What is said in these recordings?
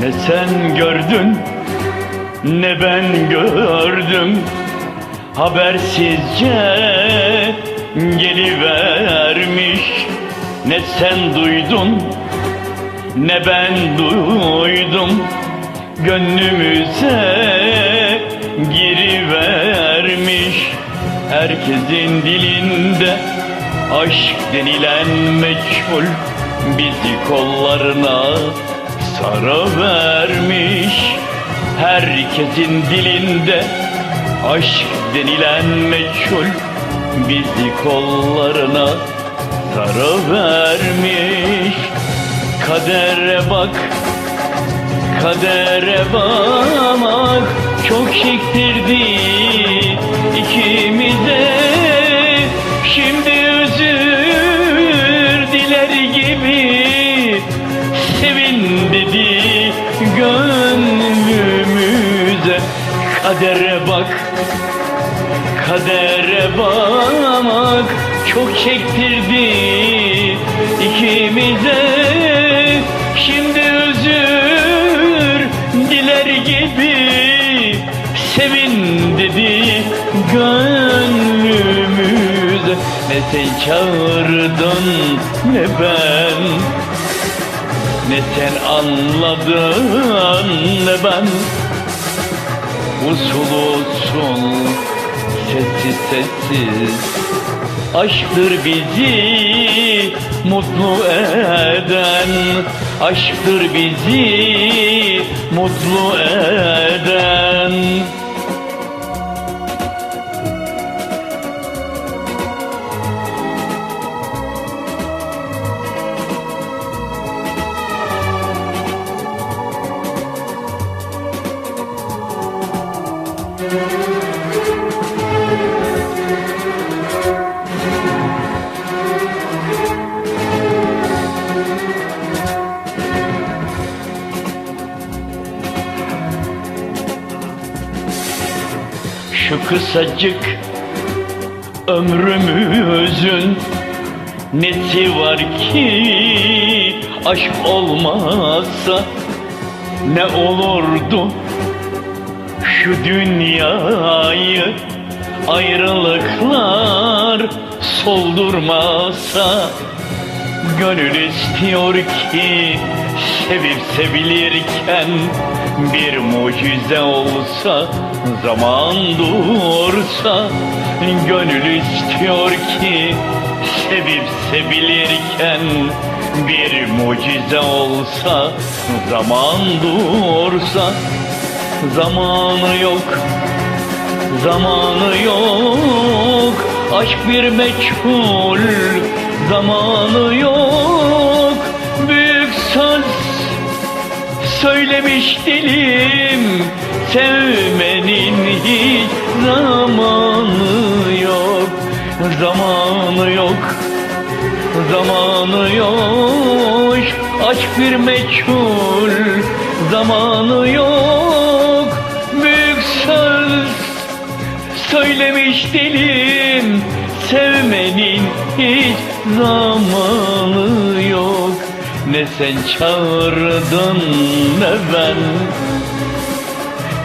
Ne sen gördün ne ben gördüm. Habersizce gelivermiş. Ne sen duydun ne ben duydum. Gönlümüze girivermiş. Herkesin dilinde aşk denilen meçhul Bizi kollarına sarıvermiş Herkesin dilinde aşk denilen meçhul Bizi kollarına sarıvermiş Kadere bak Kadere bak çok çektirdi ikimize Kadere bak Kadere bak çok çektirdi ikimize. Şimdi özür diler gibi sevin dedi gönlümüze Ne sen çağırdın ne ben Ne sen anladın ne ben Usul usul sessiz sessiz. Aşktır bizi mutlu eden. Aşktır bizi mutlu eden Şu kısacık ömrümüzün nesi var ki aşk olmazsa ne olurdu? Şu dünyayı ayrılıklar soldurmasa Gönül istiyor ki sevip sevilirken bir mucize olsa zaman dursa Gönül istiyor ki sevip sevilirken bir mucize olsa zaman dursa Zamanı yok Zamanı yok. Aşk bir meçhul Zamanı yok. Büyük söz Söylemiş dilim Sevmenin hiç zamanı yok Zamanı yok Zamanı yok. Aşk bir meçhul Zamanı yok. Büyük söz Söylemiş dilim Sevmenin hiç zamanı yok Ne sen çağırdın ne ben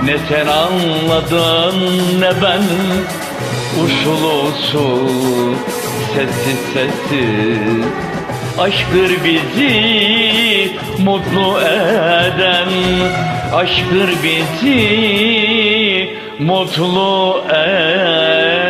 Ne sen anladın ne ben. Usul usul Sessiz sessiz Aşktır bizi mutlu eden. Aşktır bizi mutlu eden